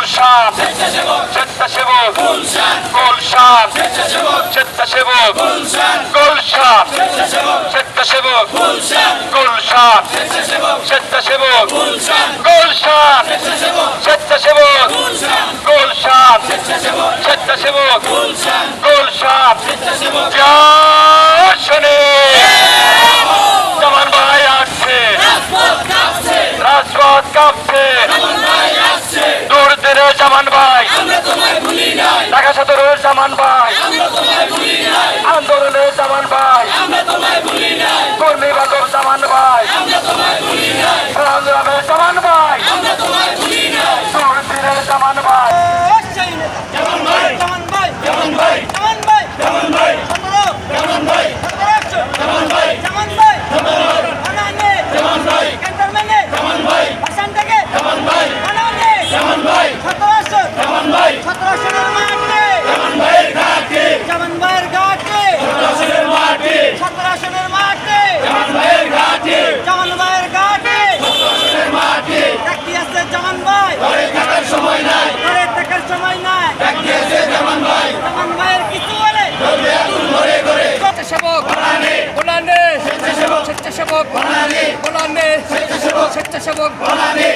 গুলশান। স্বেচ্ছাসেবক। গুলশান। স্বেচ্ছাসেবক। গুলশান। স্বেচ্ছাসেবক। গুলশান। স্বেচ্ছাসেবক। গুলশান। স্বেচ্ছাসেবক। গুলশান। স্বেচ্ছাসেবক। গুলশান। গুলশান। জামান ভাই। কর্মী বান্ধব জামান ভাই। স্বেচ্ছাসেবক বলা নেই স্বেচ্ছাসেবক। স্বেচ্ছাসেবক। বলা নেই